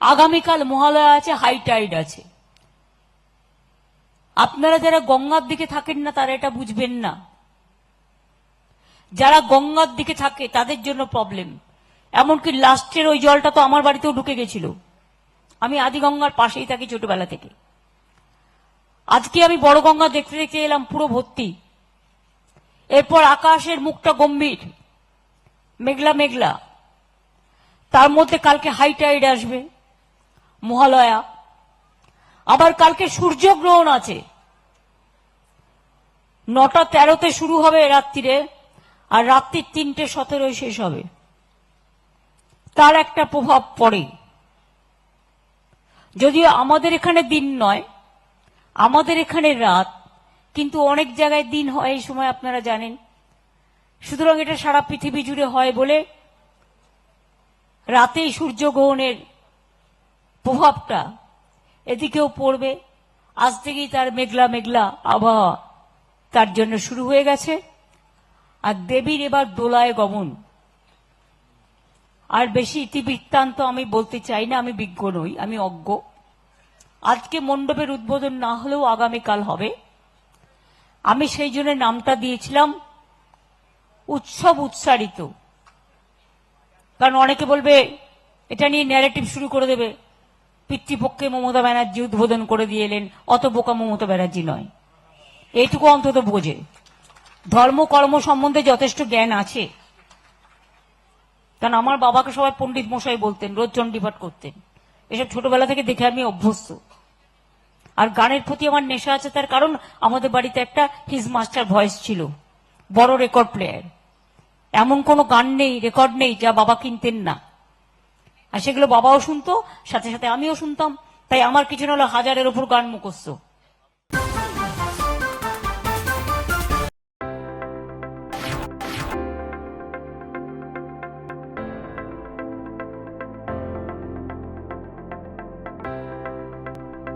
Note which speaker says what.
Speaker 1: আগামীকাল মহালয়া আছে high Tide আছে। আপনারা যারা গঙ্গার দিকে থাকেন না, তারা এটা বুঝবেন না। যারা গঙ্গার দিকে থাকে, তাদের জন্য প্রবলেম এমনকি লাস্টের ওই জলটা তো আমার বাড়িতেও ঢুকে গেছিল। আমি আদি গঙ্গার পাশেই থাকি ছোটবেলা থেকে। আজকে আমি বড় গঙ্গা দেখতে দেখতে এলাম, পুরো ভর্তি। এরপর আকাশের মুখটা গম্ভীর, মেঘলা মেঘলা। তার মধ্যে কালকে হাই টাইড আসবে। মহালয়া। আবার কালকে সূর্যগ্রহণ আছে। নটা তেরোতে শুরু হবে রাত্রিরে, আর রাত্রির তিনটে সতেরোয় শেষ হবে। তার একটা প্রভাব পড়ে যদিও আমাদের এখানে দিন নয়, আমাদের এখানে রাত, কিন্তু অনেক জায়গায় দিন হয় এই সময় আপনারা জানেন। সুতরাং এটা সারা পৃথিবী জুড়ে হয় বলে রাতেই সূর্যগ্রহণের প্রভাবটা এদিকেও পড়বে। আজ থেকেই তার মেঘলা মেঘলা আবহাওয়া তার জন্য শুরু হয়ে গেছে। আর দেবীর এবার দোলায় গমন। আর বেশি ইতিবৃত্তান্ত আমি বলতে চাই না, আমি বিজ্ঞ নই, আমি অজ্ঞ। আজকে মণ্ডপের উদ্বোধন না হলেও আগামীকাল হবে। আমি সেই জন্য নামটা দিয়েছিলাম, উৎসব উৎসারিত। কারণ অনেকে বলবে, এটা নিয়ে ন্যারেটিভ শুরু করে দেবে। পিতৃপক্ষে মমতা ব্যানার্জি উদ্বোধন করে দিয়ে এলেন, অত বোকা মমতা ব্যানার্জি নয়। এইটুকু অন্তত বোঝে। ধর্ম, কর্ম সম্বন্ধে যথেষ্ট জ্ঞান আছে। কারণ আমার বাবাকে সবাই পণ্ডিত মশাই বলতেন, রোজ চণ্ডীপাঠ করতেন। এসব ছোটবেলা থেকে দেখে আমি অভ্যস্ত। আর গানের প্রতি আমার নেশা আছে, তার কারণ আমাদের বাড়িতে একটা হিজ মাস্টার ভয়েস ছিল, বড় রেকর্ড প্লেয়ার। এমন কোনো গান নেই, রেকর্ড নেই যা বাবা কিনতেন না। আর সেগুলো বাবাও শুনতো, সাথে সাথে আমিও শুনতাম। তাই আমার কিছু না হলো হাজারের ওপর গান মুখস্থ।